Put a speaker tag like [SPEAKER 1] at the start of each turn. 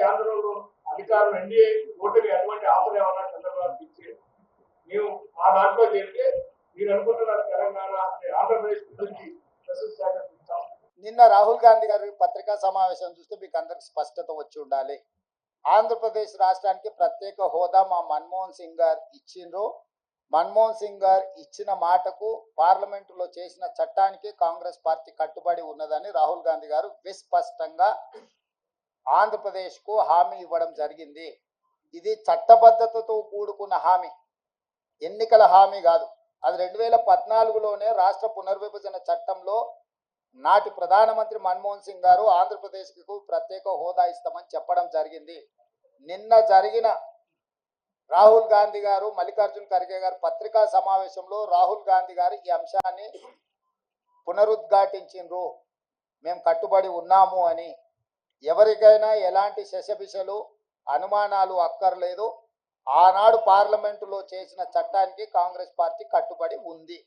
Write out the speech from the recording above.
[SPEAKER 1] కేంద్రంలో అధికారులు ఎన్డీఏ ఓటమి ఎటువంటి ఆఫర్ ఏమన్నా చంద్రబాబు ఇచ్చి మేము మా దాంట్లో చేరితే మీరు అనుకుంటున్నారు తెలంగాణ అంటే ఆంధ్రప్రదేశ్ గురించి
[SPEAKER 2] నిన్న రాహుల్ గాంధీ గారి పత్రికా సమావేశం చూస్తే మీకు అందరికి స్పష్టత వచ్చి ఉండాలి. ఆంధ్రప్రదేశ్ రాష్ట్రానికి ప్రత్యేక హోదా మా మన్మోహన్ సింగ్ గారు ఇచ్చిండ్రు. మన్మోహన్ సింగ్ గారు ఇచ్చిన మాటకు పార్లమెంటులో చేసిన చట్టానికి కాంగ్రెస్ పార్టీ కట్టుబడి ఉన్నదని రాహుల్ గాంధీ గారు విస్పష్టంగా ఆంధ్రప్రదేశ్కు హామీ ఇవ్వడం జరిగింది. ఇది చట్టబద్ధతతో కూడుకున్న హామీ. ఎన్నికల హామీ కాదు. అది రెండు వేల పద్నాలుగులోనే రాష్ట్ర పునర్విభజన చట్టంలో నాటి ప్రధానమంత్రి మన్మోహన్ సింగ్ గారు ఆంధ్రప్రదేశ్కు ప్రత్యేక హోదా ఇస్తామని చెప్పడం జరిగింది. నిన్న జరిగిన రాహుల్ గాంధీ గారు మల్లికార్జున్ ఖర్గే గారు పత్రికా సమావేశంలో రాహుల్ గాంధీ గారు ఈ అంశాన్ని పునరుద్ఘాటించిండ్రు. మేము కట్టుబడి ఉన్నాము అని ఎవరికైనా ఎలాంటి శశబిషలు అనుమానాలు అక్కర్లేదు. ఆనాడు పార్లమెంటులో చేసిన చట్టానికి కాంగ్రెస్ పార్టీ కట్టుబడి ఉంది.